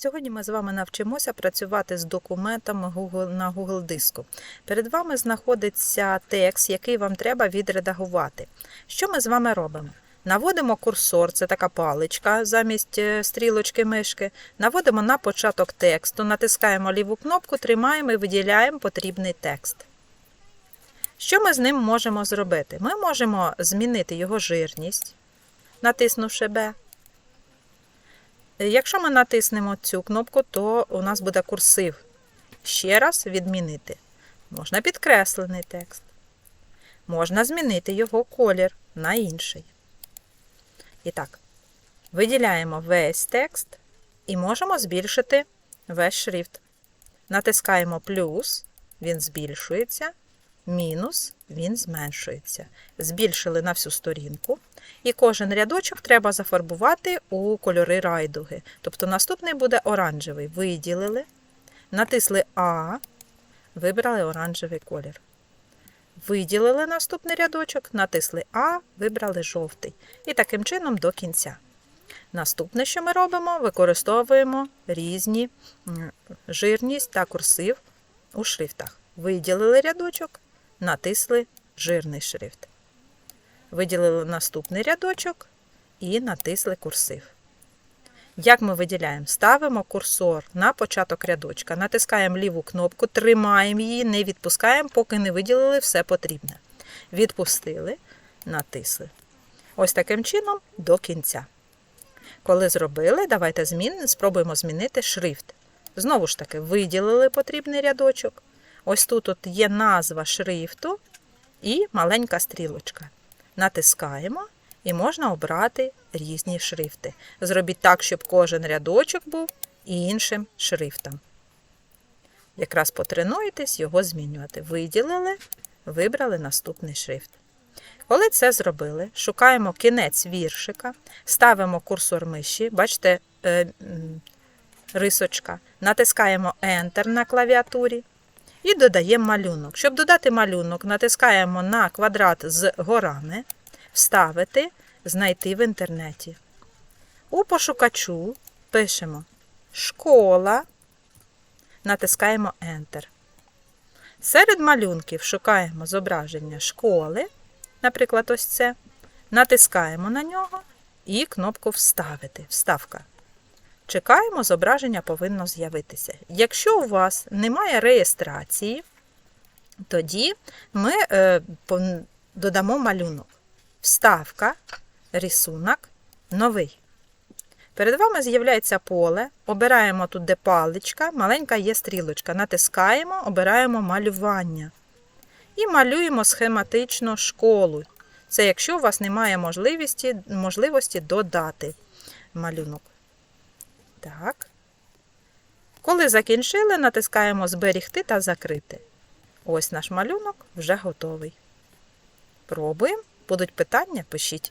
Сьогодні ми з вами навчимося працювати з документами Google на Google диску. Перед вами знаходиться текст, який вам треба відредагувати. Що ми з вами робимо? Наводимо курсор, це така паличка замість е, стрілочки мишки. Наводимо на початок тексту, натискаємо ліву кнопку, тримаємо і виділяємо потрібний текст. Що ми з ним можемо зробити? Ми можемо змінити його жирність, натиснувши B. Якщо ми натиснемо цю кнопку, то у нас буде курсив. Ще раз відмінити. Можна підкреслений текст. Можна змінити його колір на інший. І так, виділяємо весь текст і можемо збільшити весь шрифт. Натискаємо плюс, він збільшується, мінус, він зменшується. Збільшили на всю сторінку. І кожен рядочок треба зафарбувати у кольори райдуги. Тобто наступний буде оранжевий. Виділили, натисли А, вибрали оранжевий колір. Виділили наступний рядочок, натисли А, вибрали жовтий. І таким чином до кінця. Наступне, що ми робимо, використовуємо різні жирність та курсив у шрифтах. Виділили рядочок, натисли жирний шрифт. Виділили наступний рядочок і натисли курсив. Як ми виділяємо? Ставимо курсор на початок рядочка, натискаємо ліву кнопку, тримаємо її, не відпускаємо, поки не виділили все потрібне. Відпустили, натисли. Ось таким чином до кінця. Коли зробили, давайте змін, спробуємо змінити шрифт. Знову ж таки, виділили потрібний рядочок. Ось тут от є назва шрифту і маленька стрілочка. Натискаємо і можна обрати різні шрифти. Зробіть так, щоб кожен рядочок був іншим шрифтом. Якраз потренуєтесь його змінювати. Виділили, вибрали наступний шрифт. Коли це зробили, шукаємо кінець віршика, ставимо курсор миші, бачите, е, рисочка, натискаємо Enter на клавіатурі і додаємо малюнок. Щоб додати малюнок, натискаємо на квадрат з горами, вставити, знайти в інтернеті. У пошукачу пишемо школа, натискаємо Enter. Серед малюнків шукаємо зображення школи, наприклад, ось це. Натискаємо на нього і кнопку Вставити. Вставка. Чекаємо, зображення повинно з'явитися. Якщо у вас немає реєстрації, тоді ми е, додамо малюнок. Вставка, рисунок, новий. Перед вами з'являється поле. Обираємо тут, де паличка, маленька є стрілочка. Натискаємо, обираємо малювання. І малюємо схематично школу. Це якщо у вас немає можливості, можливості додати малюнок. Так. Коли закінчили, натискаємо Зберігти та закрити. Ось наш малюнок вже готовий. Пробуємо. Будуть питання, пишіть.